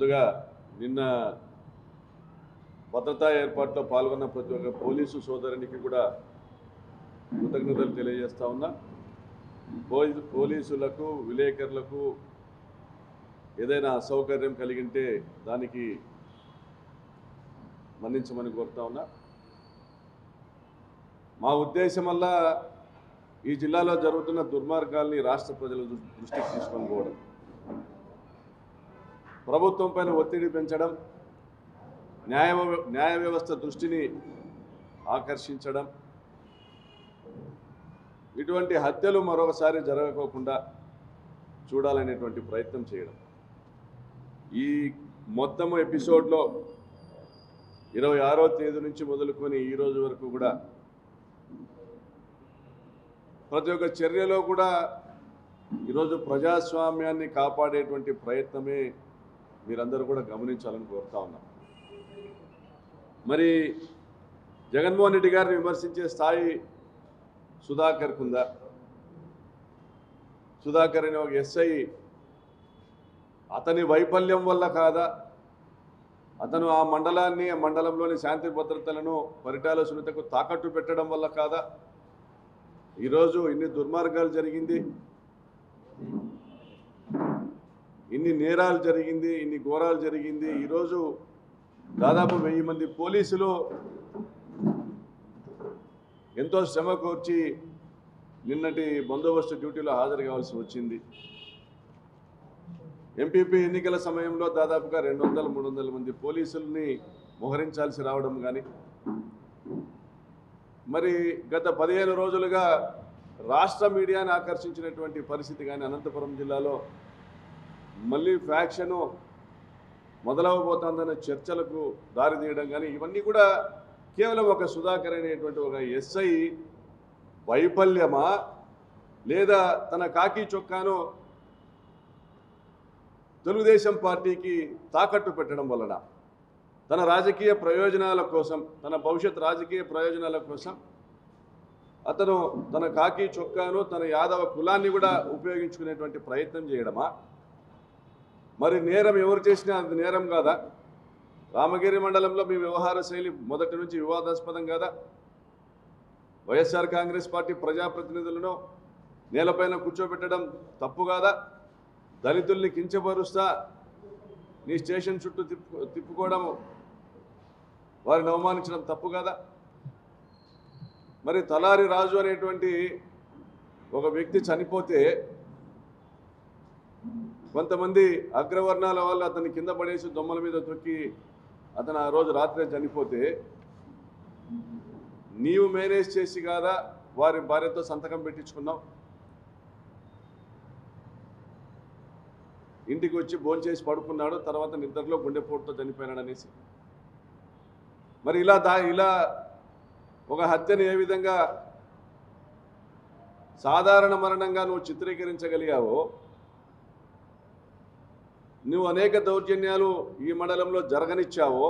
ముందుగా నిన్న భద్రతా ఏర్పాట్లో పాల్గొన్న ప్రతి ఒక్క పోలీసు సోదరునికి కూడా కృతజ్ఞతలు తెలియజేస్తా ఉన్నా. పోలీసులకు విలేకరులకు ఏదైనా అసౌకర్యం కలిగింటే దానికి మన్నించమని కోరుతా ఉన్నా. మా ఉద్దేశం వల్ల ఈ జిల్లాలో జరుగుతున్న దుర్మార్గాల్ని రాష్ట్ర ప్రజల దృష్టికి తీసుకొని పోవడం. ప్రభుత్వం పైన ఒత్తిడి పెంచడం న్యాయ న్యాయ వ్యవస్థ దృష్టిని ఆకర్షించడం ఇటువంటి హత్యలు మరొకసారి జరగకోకుండా చూడాలనేటువంటి ప్రయత్నం చేయడం. ఈ మొత్తము ఎపిసోడ్లో ఇరవై ఆరో తేదీ నుంచి మొదలుకొని ఈ రోజు వరకు కూడా ప్రతి ఒక్క చర్యలో కూడా ఈరోజు ప్రజాస్వామ్యాన్ని కాపాడేటువంటి ప్రయత్నమే మీరందరూ కూడా గమనించాలని కోరుతా ఉన్నాం. మరి జగన్మోహన్ రెడ్డి గారిని విమర్శించే స్థాయి సుధాకర్కు ఉందా సుధాకర్ అనే ఒక ఎస్ఐ అతని వైఫల్యం వల్ల కాదా? అతను ఆ మండలాన్ని ఆ మండలంలోని శాంతి భద్రతలను పరిటాల సునీతకు తాకట్టు పెట్టడం వల్ల కాదా? ఈరోజు ఇన్ని దుర్మార్గాలు జరిగింది. ఇన్ని నేరాలు జరిగింది ఇన్ని ఘోరాలు జరిగింది. ఈరోజు దాదాపు వెయ్యి మంది పోలీసులు ఎంతో శ్రమ కోర్చి నిన్నటి బందోబస్తు డ్యూటీలో హాజరు కావాల్సి వచ్చింది. ఎంపీపీ ఎన్నికల సమయంలో దాదాపుగా రెండు వందల మూడు వందల మంది పోలీసుల్ని మోహరించాల్సి రావడం కానీ మరి గత పదిహేను రోజులుగా రాష్ట్ర మీడియాని ఆకర్షించినటువంటి పరిస్థితి కానీ అనంతపురం జిల్లాలో మళ్ళీ ఫ్యాక్షను మొదలవబోతుందనే చర్చలకు దారితీయడం కానీ ఇవన్నీ కూడా కేవలం ఒక సుధాకర్ అనేటువంటి ఒక ఎస్ఐ వైఫల్యమా? లేదా తన కాకి చొక్కాను తెలుగుదేశం పార్టీకి తాకట్టు పెట్టడం వలన? తన రాజకీయ ప్రయోజనాల కోసం తన భవిష్యత్ రాజకీయ ప్రయోజనాల కోసం అతను తన కాకి చొక్కాను తన యాదవ కులాన్ని కూడా ఉపయోగించుకునేటువంటి ప్రయత్నం చేయడమా? మరి నేరం ఎవరు చేసినా అది నేరం కాదా? రామగిరి మండలంలో మీ వ్యవహార శైలి మొదటి నుంచి వివాదాస్పదం కాదా? వైఎస్ఆర్ కాంగ్రెస్ పార్టీ ప్రజాప్రతినిధులను నేలపైన కూర్చోబెట్టడం తప్పు కాదా? దళితుల్ని కించపరుస్తా నీ స్టేషన్ చుట్టూ తిప్పు తిప్పుకోవడం వారిని అవమానించడం తప్పు కాదా? మరి తలారి రాజు అనేటువంటి ఒక వ్యక్తి చనిపోతే కొంతమంది అగ్రవర్ణాల వాళ్ళు అతన్ని కింద పడేసి దొమ్మల మీద తొక్కి అతను ఆ రోజు రాత్రే చనిపోతే నీవు మేనేజ్ చేసి కాదా వారి భార్యతో సంతకం పెట్టించుకున్నావు? ఇంటికి వచ్చి భోంచేసి పడుకున్నాడు తర్వాత నిద్రలో గుండెపోటుతో చనిపోయినాడు అనేసి. మరి ఇలా దా ఇలా ఒక హత్యను ఏ విధంగా సాధారణ మరణంగా నువ్వు చిత్రీకరించగలిగావో నువ్వు అనేక దౌర్జన్యాలు ఈ మండలంలో జరగనిచ్చావో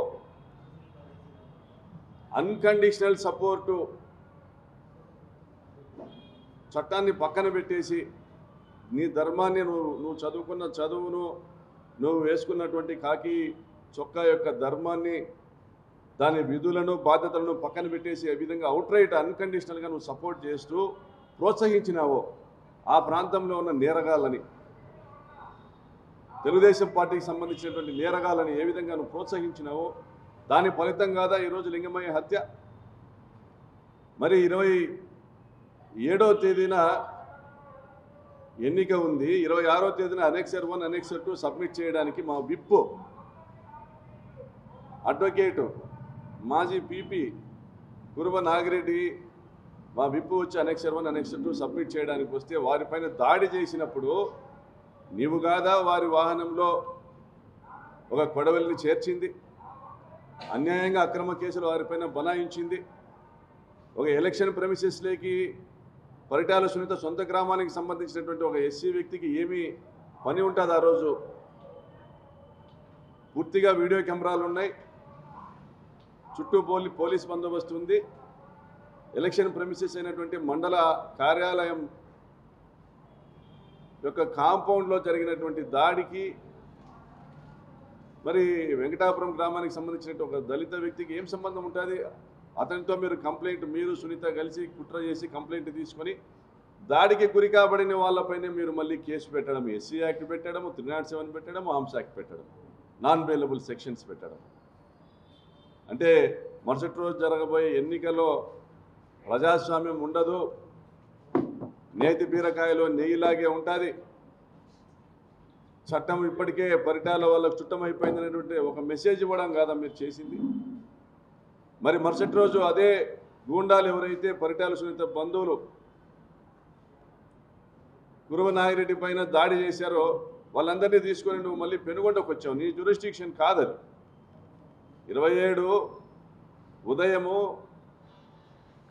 అన్కండిషనల్ సపోర్టు చట్టాన్ని పక్కన పెట్టేసి నీ ధర్మాన్ని నువ్వు నువ్వు చదువుకున్న చదువును నువ్వు వేసుకున్నటువంటి కాకి చొక్కా యొక్క ధర్మాన్ని దాని విధులను బాధ్యతలను పక్కన పెట్టేసి ఈ విధంగా అవుట్రైట్ అన్కండిషనల్గా నువ్వు సపోర్ట్ చేస్తూ ప్రోత్సహించినావో ఆ ప్రాంతంలో ఉన్న నేరగాళ్ళని తెలుగుదేశం పార్టీకి సంబంధించినటువంటి నేరగాలను ఏ విధంగా నువ్వు ప్రోత్సహించినావో దాని ఫలితం కాదా ఈరోజు లింగమయ్య హత్య? మరి ఇరవై ఏడో తేదీన ఎన్నిక ఉంది. ఇరవై ఆరో తేదీన annexure one annexure two submit చేయడానికి మా విప్పు అడ్వకేటు మాజీ పీపీ కురుబ నాగిరెడ్డి మా విప్పు వచ్చి annexure one annexure two submit చేయడానికి వస్తే వారిపైన దాడి చేసినప్పుడు నీవు కాదా వారి వాహనంలో ఒక కొడవలిని చేర్చింది? అన్యాయంగా అక్రమ కేసులు వారిపైన బనాయించింది? ఒక ఎలక్షన్ ప్రెమిసెస్లోకి పరిటాల సునీత సొంత గ్రామానికి సంబంధించినటువంటి ఒక ఎస్సీ వ్యక్తికి ఏమి పని ఉంటుంది ఆ రోజు? పూర్తిగా వీడియో కెమెరాలు ఉన్నాయి. చుట్టూ పోలీ పోలీస్ బందోబస్తు ఉంది. ఎలక్షన్ ప్రమిసెస్ అయినటువంటి మండల కార్యాలయం యొక్క కాంపౌండ్లో జరిగినటువంటి దాడికి మరి వెంకటాపురం గ్రామానికి సంబంధించిన ఒక దళిత వ్యక్తికి ఏం సంబంధం ఉంటుంది? అతనితో మీరు కంప్లైంట్ మీరు సునీత కలిసి కుట్ర చేసి కంప్లైంట్ తీసుకొని దాడికి గురి కాబడిన వాళ్ళపైనే మీరు మళ్ళీ కేసు పెట్టడం ఎస్సీ యాక్ట్ పెట్టడం త్రీ నాట్ సెవెన్ పెట్టడం ఆమ్స్ యాక్ట్ పెట్టడం నాన్ బెయిలబుల్ సెక్షన్స్ పెట్టడం. అంటే మరుసటి రోజు జరగబోయే ఎన్నికలో ప్రజాస్వామ్యం ఉండదు. నేతి బీరకాయలో నెయ్యిలాగే ఉంటుంది. చట్టం ఇప్పటికే పరిటాల వాళ్ళకు చుట్టమైపోయింది అనేటువంటి ఒక మెసేజ్ ఇవ్వడం కాదా మీరు చేసింది? మరి మరుసటి రోజు అదే గూండాలు ఎవరైతే పరిటాల సునీత బంధువులు గురువనాయిరెడ్డి పైన దాడి చేశారో వాళ్ళందరినీ తీసుకొని నువ్వు మళ్ళీ పెనుగొండకు వచ్చావు నీ జ్యూరిస్టిక్షన్ కాదది. ఇరవై ఏడు ఉదయము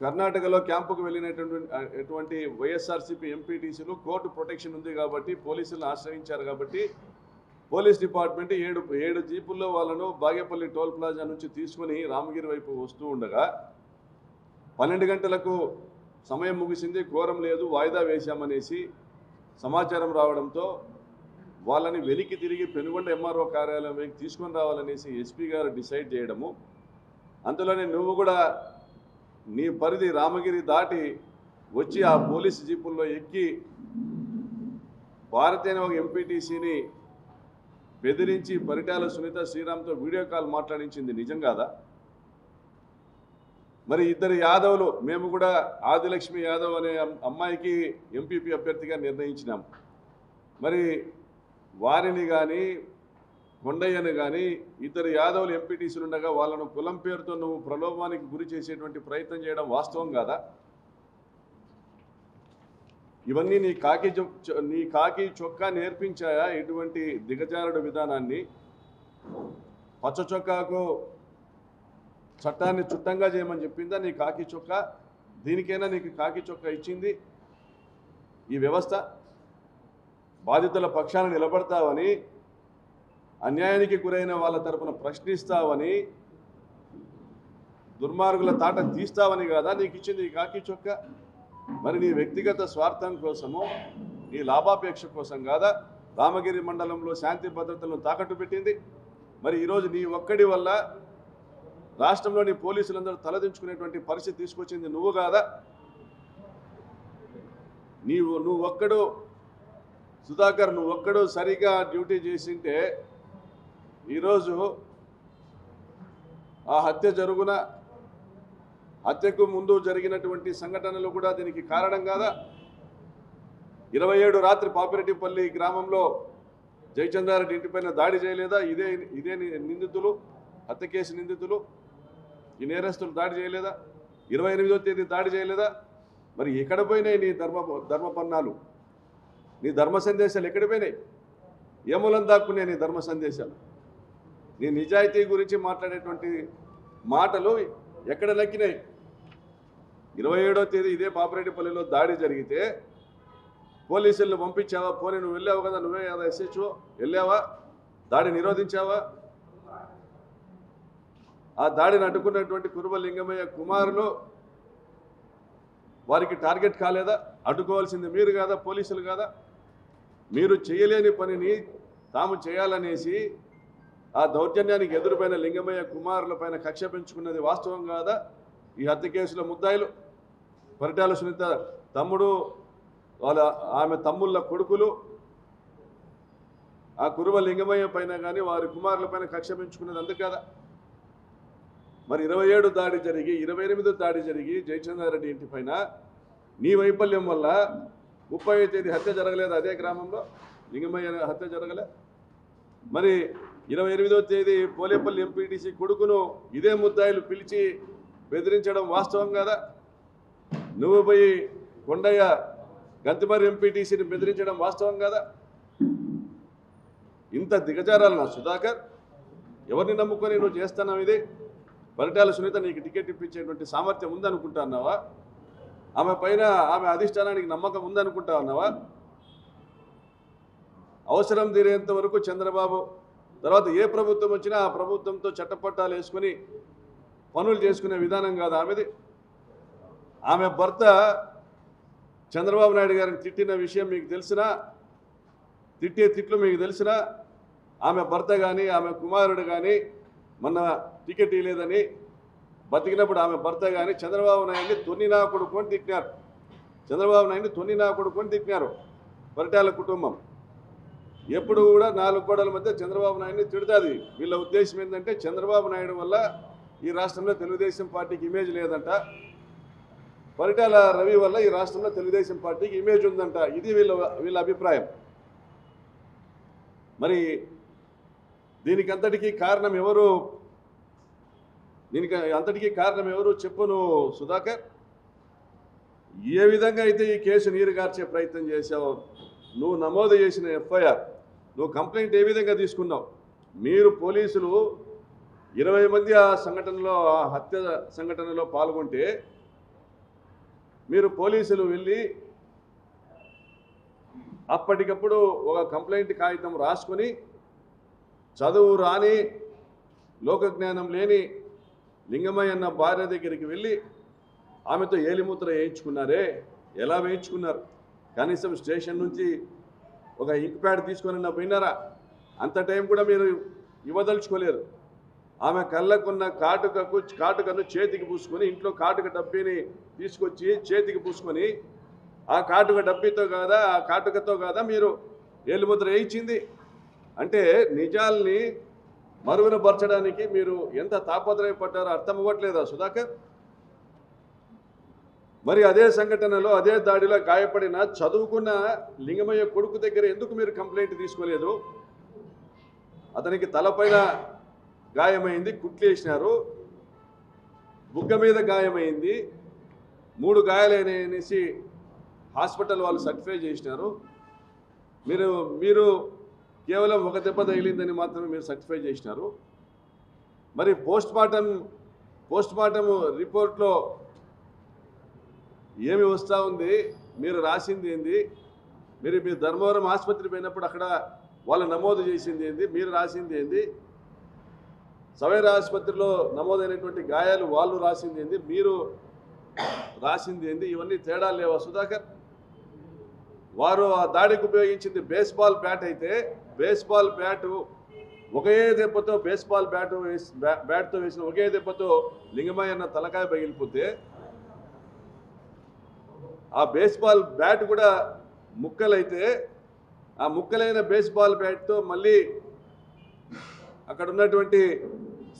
కర్ణాటకలో క్యాంపుకు వెళ్ళినటువంటి ఎటువంటి వైఎస్ఆర్సీపీ ఎంపీటీసీలు కోర్టు ప్రొటెక్షన్ ఉంది కాబట్టి పోలీసులను ఆశ్రయించారు కాబట్టి పోలీస్ డిపార్ట్మెంట్ ఏడు ఏడు జీపుల్లో వాళ్ళను బాగేపల్లి టోల్ ప్లాజా నుంచి తీసుకుని రామగిరి వైపు వస్తూ ఉండగా పన్నెండు గంటలకు సమయం ముగిసింది ఘోరం లేదు వాయిదా వేశామనేసి సమాచారం రావడంతో వాళ్ళని వెలికి తిరిగి పెనుగొండ ఎంఆర్ఓ కార్యాలయం తీసుకొని రావాలనేసి ఎస్పీ గారు డిసైడ్ చేయడము. అందులోనే నువ్వు కూడా నీ పరిధి రామగిరి దాటి వచ్చి ఆ పోలీస్ జీపుల్లో ఎక్కి భారతీయ అనే ఒక ఎంపీటీసీని బెదిరించి పరిటాల సునీత శ్రీరామ్తో వీడియో కాల్ మాట్లాడించింది నిజం కాదా? మరి ఇద్దరు యాదవులు మేము కూడా ఆదిలక్ష్మి యాదవ్ అనే అమ్మాయికి ఎంపీపీ అభ్యర్థిగా నిర్ణయించినాం. మరి వారిని కానీ కొండయ్యను కానీ ఇద్దరు యాదవులు ఎంపీటీసీలు ఉండగా వాళ్ళను కులం పేరుతో నువ్వు ప్రలోభానికి గురి చేసేటువంటి ప్రయత్నం చేయడం వాస్తవం కాదా? ఇవన్నీ నీ కాకి నీ కాకి చొక్కా నేర్పించాయా ఇటువంటి దిగజారుడు విధానాన్ని? పచ్చ చొక్కాకు చట్టాన్ని చుట్టంగా చేయమని చెప్పిందా నీ కాకి చొక్కా? దీనికైనా నీకు కాకి చొక్కా ఇచ్చింది? ఈ వ్యవస్థ బాధితుల పక్షాన నిలబడతావని అన్యాయానికి గురైన వాళ్ళ తరపున ప్రశ్నిస్తావని దుర్మార్గుల తాట తీస్తావని కాదా నీకు ఇచ్చింది ఈ కాకి చొక్కా? మరి నీ వ్యక్తిగత స్వార్థం కోసము నీ లాభాపేక్ష కోసం కాదా రామగిరి మండలంలో శాంతి భద్రతలను తాకట్టు పెట్టింది? మరి ఈరోజు నీ ఒక్కడి వల్ల రాష్ట్రంలోని పోలీసులందరూ తలదించుకునేటువంటి పరిస్థితి తీసుకొచ్చింది నువ్వు కాదా? నీవు నువ్వు ఒక్కడు సుధాకర్ నువ్వు ఒక్కడు సరిగా డ్యూటీ చేసింటే ఈరోజు ఆ హత్య జరుగున హత్యకు ముందు జరిగినటువంటి సంఘటనలు కూడా దీనికి కారణం కాదా? ఇరవై ఏడు రాత్రి పాపిరెడ్డిపల్లి గ్రామంలో జయచంద్రారెడ్డి ఇంటిపైన దాడి చేయలేదా? ఇదే ఇదే నిందితులు హత్య కేసు నిందితులు ఈ నేరస్తులు దాడి చేయలేదా? ఇరవై ఎనిమిదో తేదీ దాడి చేయలేదా? మరి ఎక్కడ పోయినాయి నీ ధర్మ ధర్మపన్నాలు నీ ధర్మ సందేశాలు ఎక్కడ పోయినాయి? ఏమూలం దాక్కునే నీ ధర్మ సందేశాలు? నీ నిజాయితీ గురించి మాట్లాడేటువంటి మాటలు ఎక్కడ నక్కినాయి ఇరవై ఏడో తేదీ ఇదే పాపిరెడ్డిపల్లిలో దాడి జరిగితే పోలీసులను పంపించావా? పోనీ నువ్వు వెళ్ళావు కదా నువ్వే కదా ఎస్హెచ్ఓ? వెళ్ళావా? దాడి నిరోధించావా? ఆ దాడిని అడ్డుకున్నటువంటి కురుబలింగమయ్య కుమారులు వారికి టార్గెట్ కాలేదా? అడ్డుకోవాల్సింది మీరు కాదా? పోలీసులు కాదా? మీరు చేయలేని పనిని తాము చేయాలనేసి ఆ దౌర్జన్యానికి ఎదురుపైన లింగమయ్య కుమారుల పైన కక్ష పెంచుకున్నది వాస్తవం కాదా? ఈ హత్య కేసుల ముద్దాయిలు పరిటాల సునీత తమ్ముడు వాళ్ళ ఆమె తమ్ముళ్ళ కొడుకులు ఆ కురువ లింగమయ్య పైన కానీ వారి కుమారులపైన కక్ష పెంచుకున్నది అందుకు కదా? మరి ఇరవై ఏడు దాడి జరిగి ఇరవై ఎనిమిదో దాడి జరిగి జయచంద్రారెడ్డి ఇంటి పైన నీ వైఫల్యం వల్ల ముప్పై తేదీ హత్య జరగలేదు అదే గ్రామంలో? లింగమయ్య హత్య జరగలే? మరి ఇరవై ఎనిమిదో తేదీ పోలేపల్లి ఎంపీటీసీ కొడుకును ఇదే ముద్దాయిలు పిలిచి బెదిరించడం వాస్తవం కదా? నువ్వు పోయి కొండయ్య గంతిమరి ఎంపీటీసీని బెదిరించడం వాస్తవం కదా? ఇంత దిగజారాలు నా సుధాకర్. ఎవరిని నమ్ముకొని నువ్వు చేస్తున్నావు ఇది? పరిటాల సునీత నీకు టికెట్ ఇప్పించేటువంటి సామర్థ్యం ఉందనుకుంటున్నావా ఆమె పైన ఆమె అధిష్టానానికి నమ్మకం ఉందనుకుంటా ఉన్నావా అవసరం తీరేంత వరకు చంద్రబాబు తర్వాత ఏ ప్రభుత్వం వచ్చినా ఆ ప్రభుత్వంతో చట్టపట్టాలు వేసుకొని పనులు చేసుకునే విధానం కాదు. ఆమెది. ఆమె భర్త చంద్రబాబు నాయుడు గారిని తిట్టిన విషయం మీకు తెలిసినా తిట్టే తిట్లు మీకు తెలిసినా ఆమె భర్త కానీ ఆమె కుమారుడు కానీ మొన్న టికెట్ ఇవ్వలేదని బతికినప్పుడు ఆమె భర్త కానీ చంద్రబాబు నాయుడిని తొన్ని నా కొడుకు అని తిట్టినారు. చంద్రబాబు నాయుడిని తొన్ని నా కొడుకు అని తిట్టినారు. పరిటాల కుటుంబం. ఎప్పుడు కూడా నాలుగు గోడల మధ్య చంద్రబాబు నాయుడిని తిడుతుంది. వీళ్ళ ఉద్దేశం ఏంటంటే చంద్రబాబు నాయుడు వల్ల ఈ రాష్ట్రంలో తెలుగుదేశం పార్టీకి ఇమేజ్ లేదంట. పరిటాల రవి వల్ల ఈ రాష్ట్రంలో తెలుగుదేశం పార్టీకి ఇమేజ్ ఉందంట. ఇది వీళ్ళ వీళ్ళ అభిప్రాయం. మరి దీనికంతటికీ కారణం ఎవరు? దీనికి అంతటికీ కారణం ఎవరు చెప్పును సుధాకర్? ఏ విధంగా అయితే ఈ కేసు నీరుగార్చే ప్రయత్నం చేశావో నువ్వు నమోదు చేసిన ఎఫ్ఐఆర్ నువ్వు కంప్లైంట్ ఏ విధంగా తీసుకున్నావు? మీరు పోలీసులు ఇరవై మంది ఆ సంఘటనలో ఆ హత్య సంఘటనలో పాల్గొంటే మీరు పోలీసులు వెళ్ళి అప్పటికప్పుడు ఒక కంప్లైంట్ కాగితం రాసుకొని చదువు రాని లోకజ్ఞానం లేని లింగమయ్య అన్న భార్య దగ్గరికి వెళ్ళి ఆమెతో ఏలిముద్ర వేయించుకున్నారే? ఎలా వేయించుకున్నారు? కనీసం స్టేషన్ నుంచి ఒక ఇంక్ ప్యాడ్ తీసుకొని పోయినారా? అంత టైం కూడా మీరు ఇవ్వదలుచుకోలేరు. ఆమె కళ్ళకున్న కాటుకకు కాటుకను చేతికి పూసుకొని ఇంట్లో కాటుక డబ్బీని తీసుకొచ్చి చేతికి పూసుకొని ఆ కాటుక డబ్బీతో కాదా ఆ కాటుకతో కాదా మీరు ఏలుముద్ర వేయించింది? అంటే నిజాల్ని మరుగున పరచడానికి మీరు ఎంత తాపత్రయపడ్డారో అర్థం అవ్వట్లేదా సుధాకర్? మరి అదే సంఘటనలో అదే దాడిలో గాయపడిన చదువుకున్న లింగమయ్య కొడుకు దగ్గర ఎందుకు మీరు కంప్లైంట్ తీసుకోలేదు? అతనికి తలపైన గాయమైంది కుట్లేసినారు బుగ్గ మీద గాయమైంది మూడు గాయాలైనాయి అనేసి హాస్పిటల్ వాళ్ళు సర్టిఫై చేసినారు. మీరు మీరు కేవలం ఒక దెబ్బ తగిలిందని మాత్రమే మీరు సర్టిఫై చేసినారు. మరి పోస్ట్ మార్టం పోస్ట్ మార్టం రిపోర్ట్లో ఏమి వస్తూ ఉంది? మీరు రాసింది ఏంది? మీరు మీరు ధర్మవరం ఆసుపత్రి పోయినప్పుడు అక్కడ వాళ్ళు నమోదు చేసింది ఏంది? మీరు రాసింది ఏంది? సవేర ఆసుపత్రిలో నమోదైనటువంటి గాయాలు వాళ్ళు రాసింది ఏంది? మీరు రాసింది ఏంది? ఇవన్నీ తేడా లేవా సుధాకర్? వారు ఆ దాడికి ఉపయోగించింది బేస్బాల్ బ్యాట్ అయితే బేస్బాల్ బ్యాటు ఒకే దెబ్బతో బేస్బాల్ బ్యాట్ వేసి బ్యా- బ్యాట్తో వేసిన ఒకే దెబ్బతో లింగమయ్య అన్న తలకాయ పగిలిపోతే ఆ బేస్బాల్ బ్యాట్ కూడా ముక్కలైతే ఆ ముక్కలైన బేస్బాల్ బ్యాట్తో మళ్ళీ అక్కడ ఉన్నటువంటి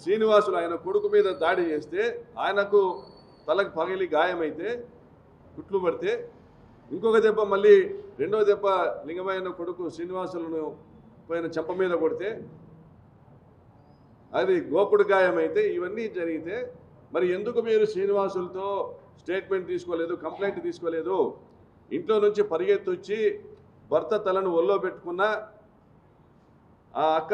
శ్రీనివాసులు ఆయన కొడుకు మీద దాడి చేస్తే ఆయనకు తలకు పగిలి గాయమైతే కుట్లు పడితే ఇంకొక దెబ్బ మళ్ళీ రెండో దెబ్బ లింగమైన కొడుకు శ్రీనివాసులను పోయిన చెంప మీద కొడితే అది గోకుడు గాయమైతే ఇవన్నీ జరిగితే మరి ఎందుకు మీరు శ్రీనివాసులతో స్టేట్మెంట్ తీసుకోలేదు కంప్లైంట్ తీసుకోలేదు. ఇంట్లో నుంచి పరిగెత్తొచ్చి భర్త తలను ఒల్లో పెట్టుకున్న ఆ అక్క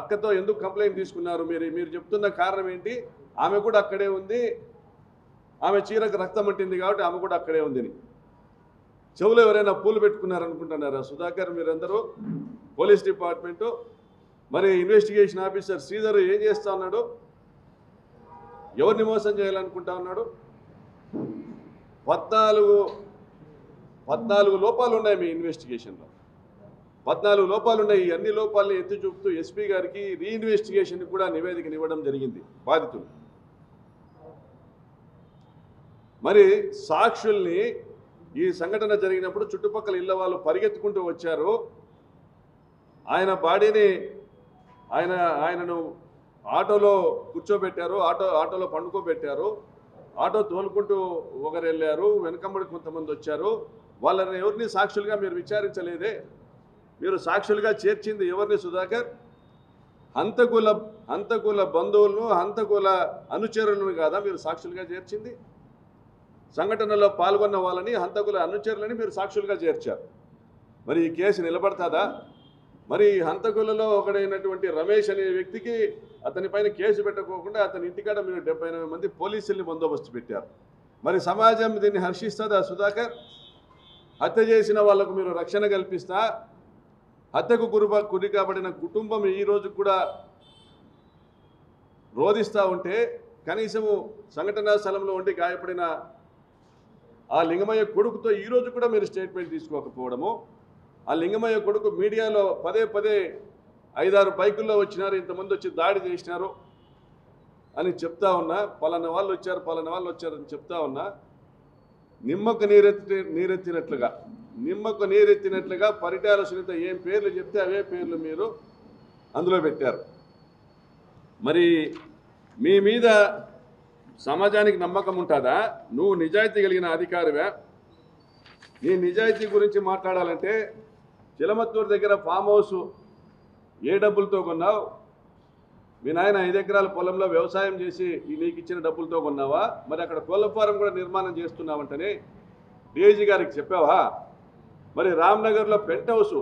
అక్కతో ఎందుకు కంప్లైంట్ తీసుకున్నారు మీరు? మీరు చెప్తున్న కారణం ఏంటి? ఆమె కూడా అక్కడే ఉంది. ఆమె చీరకు రక్తం అంటింది కాబట్టి ఆమె కూడా అక్కడే ఉంది చెవులో ఎవరైనా పూలు పెట్టుకున్నారనుకుంటున్నారా? సుధాకర్ మీరందరూ పోలీస్ డిపార్ట్మెంటు. మరి ఇన్వెస్టిగేషన్ ఆఫీసర్ శ్రీధర్ ఏం చేస్తా ఉన్నాడు? ఎవరిని మోసం చేయాలనుకుంటా ఉన్నాడు? పద్నాలుగు పద్నాలుగు లోపాలు ఉన్నాయి మీ ఇన్వెస్టిగేషన్లో. పద్నాలుగు లోపాలు ఉన్నాయి. ఈ అన్ని లోపాలని ఎత్తి చూపుతూ ఎస్పీ గారికి రీఇన్వెస్టిగేషన్ కూడా నివేదికను ఇవ్వడం జరిగింది బాధితులు. మరి సాక్షుల్ని ఈ సంఘటన జరిగినప్పుడు చుట్టుపక్కల ఇళ్ళ వాళ్ళు పరిగెత్తుకుంటూ వచ్చారు. ఆయన బాడీని ఆయన ఆయనను ఆటోలో కూర్చోబెట్టారు ఆటో ఆటోలో పండుకోబెట్టారు. ఆటో తోలుకుంటూ ఒకరు వెళ్ళారు వెనకంబడి కొంతమంది వచ్చారు. వాళ్ళని ఎవరిని సాక్షులుగా మీరు విచారించలేదే? మీరు సాక్షులుగా చేర్చింది ఎవరిని సుధాకర్? హంతకుల హంతకుల బంధువులను హంతకుల అనుచరులను కాదా మీరు సాక్షులుగా చేర్చింది? సంఘటనలో పాల్గొన్న వాళ్ళని హంతకుల అనుచరులని మీరు సాక్షులుగా చేర్చారు. మరి ఈ కేసు నిలబడతాదా? మరి హంతకులలో ఒకడైనటువంటి రమేష్ అనే వ్యక్తికి అతని పైన కేసు పెట్టకోకుండా అతని ఇంటికాడ మీరు డెబ్బై ఎనభై మంది పోలీసుల్ని బందోబస్తు పెట్టారు. మరి సమాజం దీన్ని హర్షిస్తుందా సుధాకర్? హత్య చేసిన వాళ్ళకు మీరు రక్షణ కల్పిస్తా? హత్యకు గురుబ గురి కాబడిన కుటుంబం ఈరోజు కూడా రోధిస్తూ ఉంటే కనీసము సంఘటనా స్థలంలో ఉండి గాయపడిన ఆ లింగమయ్య కొడుకుతో ఈ రోజు కూడా మీరు స్టేట్మెంట్ తీసుకోకపోవడము. ఆ లింగమయ్య కొడుకు మీడియాలో పదే పదే ఐదారు బైకుల్లో వచ్చినారు ఇంతమంది వచ్చి దాడి చేసినారు అని చెప్తా ఉన్నా పలానా వాళ్ళు వచ్చారు పలానా వాళ్ళు వచ్చారు అని చెప్తా ఉన్నా నిమ్మకు నీరెత్తి నీరెత్తినట్లుగా నిమ్మకు నీరెత్తినట్లుగా పరిటాల సునీత ఏం పేర్లు చెప్తే అవే పేర్లు మీరు అందులో పెట్టారు. మరి మీ మీద సమాజానికి నమ్మకం ఉంటుందా? నువ్వు నిజాయితీ కలిగిన అధికారివే. నీ నిజాయితీ గురించి మాట్లాడాలంటే చిలమత్తూరు దగ్గర ఫామ్ హౌస్ ఏ డబ్బులతో కొన్నావు? మీ నాయన ఐదు ఎకరాల పొలంలో వ్యవసాయం చేసి నీకు ఇచ్చిన డబ్బులతో కొన్నావా? మరి అక్కడ కోళ్ళ ఫారం కూడా నిర్మాణం చేస్తున్నావంటనే డిఐజీ గారికి చెప్పావా? మరి రామ్నగర్లో పెంట్ హౌస్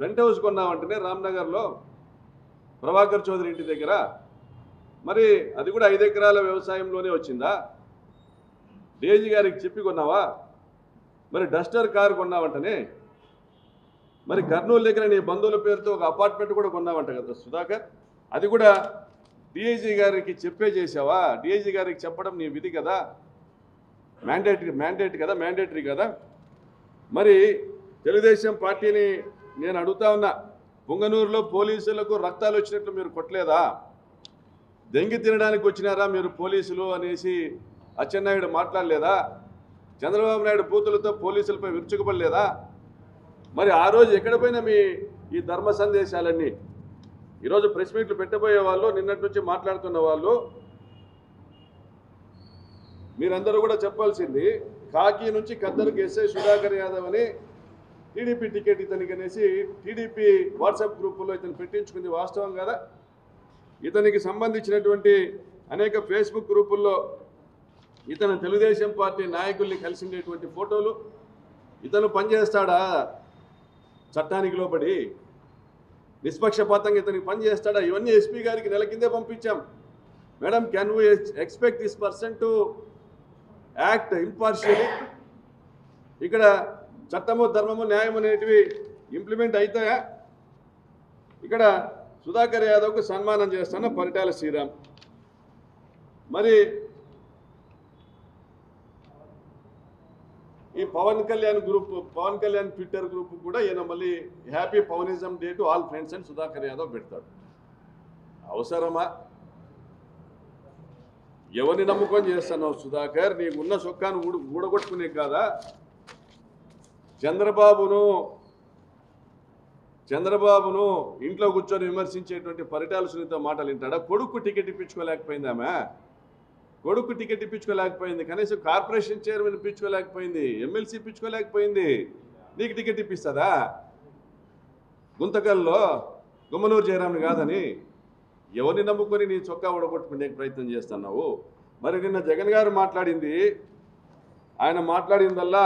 పెంట్ హౌస్ కొన్నావంటనే రామ్నగర్లో ప్రభాకర్ చౌదరి ఇంటి దగ్గర. మరి అది కూడా ఐదు ఎకరాల వ్యవసాయంలోనే వచ్చిందా? డిఐజీ గారికి చెప్పి కొన్నావా? మరి డస్టర్ కారు కొన్నావంటనే మరి కర్నూలు దగ్గర నీ బంధువుల పేరుతో ఒక అపార్ట్మెంట్ కూడా కొన్నావంట కదా సుధాకర్. అది కూడా డిఐజీ గారికి చెప్పే చేసావా డిఐజీ గారికి చెప్పడం నీ విధి కదా? మ్యాండేటరీ మ్యాండేట్ కదా? మ్యాండేటరీ కదా? మరి తెలుగుదేశం పార్టీని నేను అడుగుతా ఉన్నా పొంగనూరులో పోలీసులకు రక్తాలు వచ్చినట్లు మీరు కొట్టలేదా? దెంగి తినడానికి వచ్చినారా మీరు పోలీసులు అనేసి అచ్చెన్నాయుడు మాట్లాడలేదా? చంద్రబాబు నాయుడు బూతులతో పోలీసులపై విరుచుకుపడలేదా? మరి ఆ రోజు ఎక్కడ పోయినా మీ ఈ ధర్మ సందేశాలన్నీ. ఈరోజు ప్రెస్ మీట్లు పెట్టబోయే వాళ్ళు నిన్నటి నుంచి మాట్లాడుతున్న వాళ్ళు మీరందరూ కూడా చెప్పాల్సింది కాకి నుంచి ఖద్దరుకి ఎస్ఐ సుధాకర్ యాదవ్ అని టీడీపీ టికెట్ ఇతనికి అనేసి టీడీపీ వాట్సాప్ గ్రూపులో ఇతను పెట్టించుకుంది వాస్తవం కదా? ఇతనికి సంబంధించినటువంటి అనేక ఫేస్బుక్ గ్రూపుల్లో ఇతను తెలుగుదేశం పార్టీ నాయకుల్ని కలిసిండేటువంటి ఫోటోలు ఇతను పనిచేస్తాడా? చట్టానికి లోబడి నిష్పక్షపాతంగా ఇతనికి పని చేస్తాడా? ఇవన్నీ ఎస్పీ గారికి నెల కిందే పంపించాం. Madam can we expect this person to act impartially ఇక్కడ చట్టము ధర్మము న్యాయం అనేటివి ఇంప్లిమెంట్ అవుతాయా ఇక్కడ సుధాకర్ యాదవ్కు సన్మానం చేస్తాను పరిటాల శ్రీరామ్. మరి ఈ Pawan Kalyan group Pawan Kalyan Twitter group కూడా ఈయన మళ్ళీ happy Pawanism day to all friends and Sudhakar Yadav పెడతాడు. అవసరమా? ఎవరిని నమ్ముకొని చేస్తున్నావు సుధాకర్? నీకున్న సొక్కాను ఊడు ఊడగొట్టుకునే కాదా? చంద్రబాబును చంద్రబాబును ఇంట్లో కూర్చొని విమర్శించేటువంటి పరిటాల సునీత మాటలు వింటాడా? కొడుకు టికెట్ ఇప్పించుకోలేకపోయింది ఆమె కొడుకు టికెట్ ఇప్పించుకోలేకపోయింది. కనీసం కార్పొరేషన్ చైర్మన్ ఇప్పించుకోలేకపోయింది. ఎమ్మెల్సీ ఇప్పించుకోలేకపోయింది. నీకు టికెట్ ఇప్పిస్తుందా గుంతకల్లో గుమ్మనూరు జయరాముని కాదని ఎవరిని నమ్ముకొని నీ చొక్కా ఊడగొట్టుకునే ప్రయత్నం చేస్తున్నావు? మరి నిన్న జగన్ గారు మాట్లాడింది. ఆయన మాట్లాడిందల్లా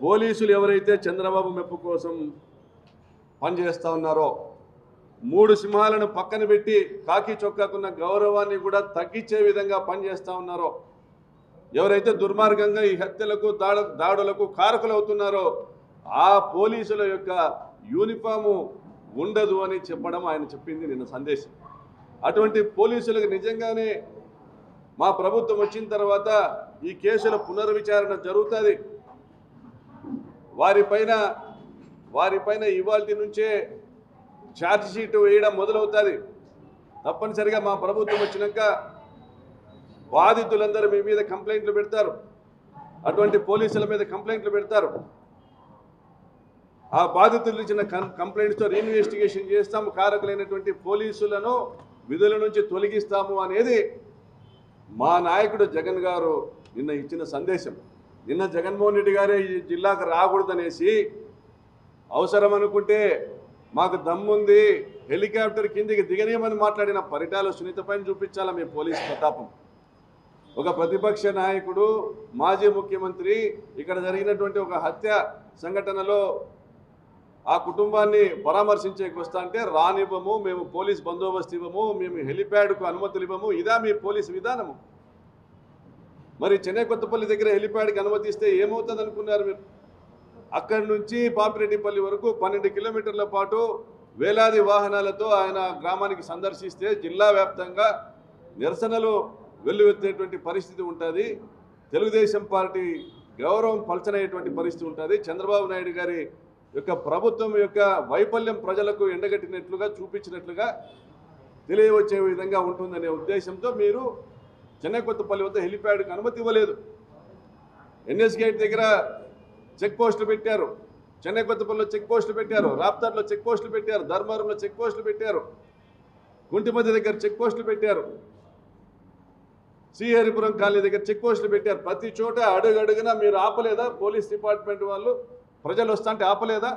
పోలీసులు ఎవరైతే చంద్రబాబు మెప్పు కోసం పనిచేస్తూ ఉన్నారో మూడు సింహాలను పక్కన పెట్టి కాకి చొక్కాకున్న గౌరవాన్ని కూడా తగ్గించే విధంగా పనిచేస్తూ ఉన్నారో ఎవరైతే దుర్మార్గంగా ఈ హత్యలకు దాడు దాడులకు కారకులు అవుతున్నారో ఆ పోలీసుల యొక్క యూనిఫాము ఉండదు అని చెప్పడం ఆయన చెప్పింది నిన్న సందేశం. అటువంటి పోలీసులకు నిజంగానే మా ప్రభుత్వం వచ్చిన తర్వాత ఈ కేసుల పునర్విచారణ జరుగుతుంది. వారిపైన వారిపైన ఇవాల్టి నుంచే ఛార్జ్ షీట్ వేయడం మొదలవుతుంది. తప్పనిసరిగా మా ప్రభుత్వం వచ్చినాక బాధితులందరూ మీ మీద కంప్లైంట్లు పెడతారు. అటువంటి పోలీసుల మీద కంప్లైంట్లు పెడతారు. ఆ బాధితులు ఇచ్చిన కం- కంప్లైంట్స్తో రీఇన్వెస్టిగేషన్ చేస్తాము కారకులైనటువంటి పోలీసులను విధుల నుంచి తొలగిస్తాము అనేది మా నాయకుడు జగన్ గారు నిన్న ఇచ్చిన సందేశం. నిన్న జగన్మోహన్ రెడ్డి గారే ఈ జిల్లాకు రాకూడదనేసి అవసరం అనుకుంటే మాకు దమ్ముంది. హెలికాప్టర్ కిందికి దిగనీయమని మాట్లాడిన పరిటాల సునీత పైన చూపించాలా మీ పోలీస్ ప్రతాపం. ఒక ప్రతిపక్ష నాయకుడు మాజీ ముఖ్యమంత్రి ఇక్కడ జరిగినటువంటి ఒక హత్య సంఘటనలో ఆ కుటుంబాన్ని పరామర్శించేకి వస్తా అంటే రానివ్వము మేము పోలీస్ బందోబస్తు ఇవ్వము మేము హెలిప్యాడ్కు అనుమతులు ఇవ్వము ఇదా మీ పోలీస్ విధానము. మరి చెన్నై కొత్తపల్లి దగ్గర హెలిప్యాడ్కి అనుమతి ఇస్తే ఏమవుతుంది అనుకున్నారు మీరు? అక్కడి నుంచి పాపిరెడ్డిపల్లి వరకు పన్నెండు కిలోమీటర్ల పాటు వేలాది వాహనాలతో ఆయన గ్రామానికి సందర్శిస్తే జిల్లా వ్యాప్తంగా నిరసనలు వెల్లువెత్తేటువంటి పరిస్థితి ఉంటుంది. తెలుగుదేశం పార్టీ గౌరవం పలచనయ్యేటువంటి పరిస్థితి ఉంటుంది. చంద్రబాబు నాయుడు గారి యొక్క ప్రభుత్వం యొక్క వైఫల్యం ప్రజలకు ఎండగట్టినట్లుగా చూపించినట్లుగా తెలియవచ్చే విధంగా ఉంటుందనే ఉద్దేశంతో మీరు చెన్నై కొత్తపల్లి వద్ద హెలిప్యాడ్కి అనుమతి ఇవ్వలేదు. ఎన్ఎస్ గేట్ దగ్గర చెక్ పోస్టులు పెట్టారు. చెన్నై కొత్తపల్లిలో చెక్ పోస్టులు పెట్టారు. రాప్తార్లో చెక్ పోస్టులు పెట్టారు. ధర్మవరంలో చెక్ పోస్టులు పెట్టారు. గుంటిమధ్య దగ్గర చెక్ పోస్టులు పెట్టారు. శ్రీహరిపురం కాలనీ దగ్గర చెక్ పోస్టులు పెట్టారు. ప్రతి చోట అడుగడుగునా మీరు ఆపలేదా? పోలీస్ డిపార్ట్మెంట్ వాళ్ళు ప్రజలు వస్తుంటే ఆపలేదా?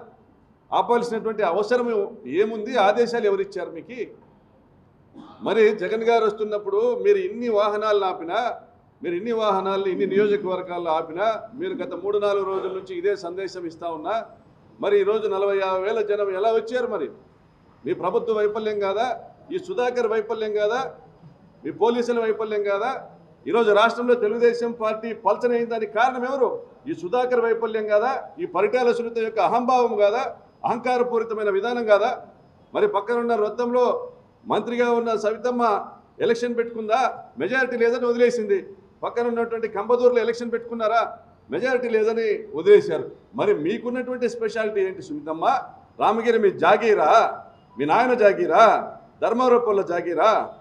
ఆపాల్సినటువంటి అవసరం ఏముంది? ఆదేశాలు ఎవరు ఇచ్చారు మీకు? మరి జగన్ గారు వస్తున్నప్పుడు మీరు ఇన్ని వాహనాలు ఆపినా మీరు ఇన్ని వాహనాలను ఇన్ని నియోజకవర్గాల్లో ఆపినా మీరు గత మూడు నాలుగు రోజుల నుంచి ఇదే సందేశం ఇస్తా ఉన్నా మరి ఈరోజు నలభై యాభై వేల జనం ఎలా వచ్చారు మరి? మీ ప్రభుత్వ వైఫల్యం కాదా? ఈ సుధాకర్ వైఫల్యం కాదా? మీ పోలీసుల వైఫల్యం కాదా? ఈరోజు రాష్ట్రంలో తెలుగుదేశం పార్టీ పల్చనైన దానికి కారణం ఎవరు? ఈ సుధాకర్ వైఫల్యం కాదా? ఈ పరిటాల సునీత యొక్క అహంభావం కాదా? అహంకారపూరితమైన విధానం కాదా? మరి పక్కనున్న వృత్తంలో మంత్రిగా ఉన్న సవితమ్మ ఎలక్షన్ పెట్టుకుందా? మెజారిటీ లేదని వదిలేసింది. పక్కన ఉన్నటువంటి కంబదూరులో ఎలక్షన్ పెట్టుకున్నారా? మెజారిటీ లేదని వదిలేశారు. మరి మీకున్నటువంటి స్పెషాలిటీ ఏంటి సుమితమ్మ? రామగిరి మీ జాగీరా? మీ నాయన జాగీరా? ధర్మారూపంలో జాగీరా?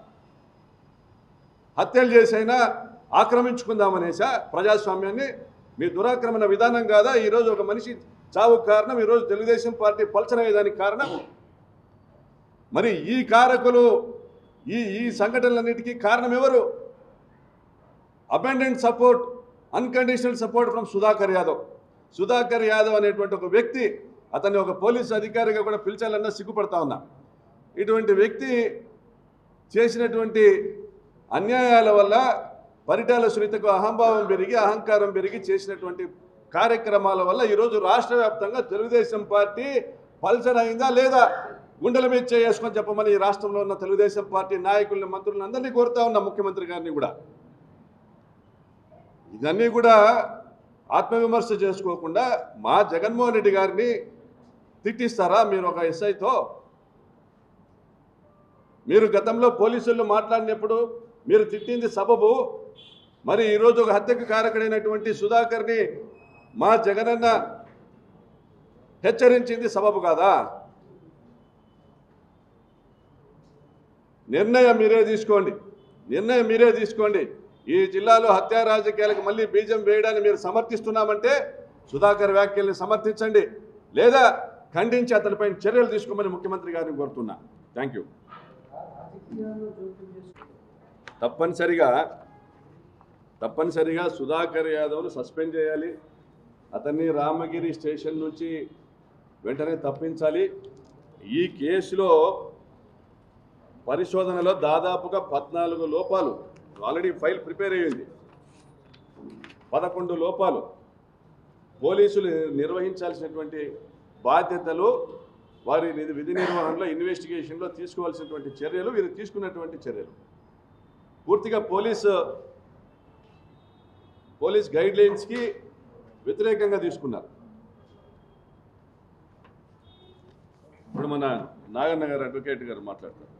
హత్యలు చేసైనా ఆక్రమించుకుందామనేసా ప్రజాస్వామ్యాన్ని? మీ దురాక్రమణ విధానం కాదా? ఈరోజు ఒక మనిషి చావుకు కారణం ఈరోజు తెలుగుదేశం పార్టీ పలచనయ్యేదానికి కారణం? మరి ఈ కారకులు ఈ ఈ సంఘటనలన్నిటికీ కారణం ఎవరు? Abundant support unconditional support from Sudhakar Yadav Sudhakar Yadav అనేటువంటి ఒక వ్యక్తి అతన్ని ఒక పోలీస్ అధికారిగా కూడా పిలిచాలన్నా సిగ్గుపడతా ఉన్నా. ఇటువంటి వ్యక్తి చేసినటువంటి అన్యాయాల వల్ల పరిటాల సునీతకు అహంభావం పెరిగి అహంకారం పెరిగి చేసినటువంటి కార్యక్రమాల వల్ల ఈరోజు రాష్ట్ర వ్యాప్తంగా తెలుగుదేశం పార్టీ పల్సర్ అయిందా లేదా? గుండెల మీద చేసుకొని చెప్పమని ఈ రాష్ట్రంలో ఉన్న తెలుగుదేశం పార్టీ నాయకులను మంత్రులను అందరినీ కోరుతా ఉన్నా ముఖ్యమంత్రి గారిని కూడా. ఇదన్నీ కూడా ఆత్మవిమర్శ చేసుకోకుండా మా జగన్మోహన్ రెడ్డి గారిని తిట్టిస్తారా మీరు ఒక ఎస్ఐతో? మీరు గతంలో పోలీసులు మాట్లాడినప్పుడు మీరు తిట్టింది సబబు మరి ఈరోజు ఒక హత్యకు కారకుడైనటువంటి సుధాకర్ని మా జగనన్న హెచ్చరించింది సబబు కాదా? నిర్ణయం మీరే తీసుకోండి. నిర్ణయం మీరే తీసుకోండి. ఈ జిల్లాలో హత్యా రాజకీయాలకు మళ్ళీ బీజం వేయడాన్ని మీరు సమర్థిస్తున్నామంటే సుధాకర్ వ్యాఖ్యల్ని సమర్థించండి. లేదా ఖండించి అతనిపై చర్యలు తీసుకోమని ముఖ్యమంత్రి గారిని కోరుతున్నా. Thank you. తప్పనిసరిగా తప్పనిసరిగా సుధాకర్ యాదవ్ను సస్పెండ్ చేయాలి. అతన్ని రామగిరి స్టేషన్ నుంచి వెంటనే తప్పించాలి. ఈ కేసులో పరిశోధనలో దాదాపుగా పద్నాలుగు లోపాలు. ఆల్రెడీ ఫైల్ ప్రిపేర్ అయ్యింది. పదకొండు లోపాలు. పోలీసులు నిర్వహించాల్సినటువంటి బాధ్యతలు వారి విధి నిర్వహణలో ఇన్వెస్టిగేషన్లో తీసుకోవాల్సినటువంటి చర్యలు వీరు తీసుకున్నటువంటి చర్యలు. పూర్తిగా పోలీసు పోలీస్ గైడ్ లైన్స్కి వ్యతిరేకంగా తీసుకున్నారు. ఇప్పుడు మన నాగన్న గారు అడ్వకేట్ గారు మాట్లాడతారు.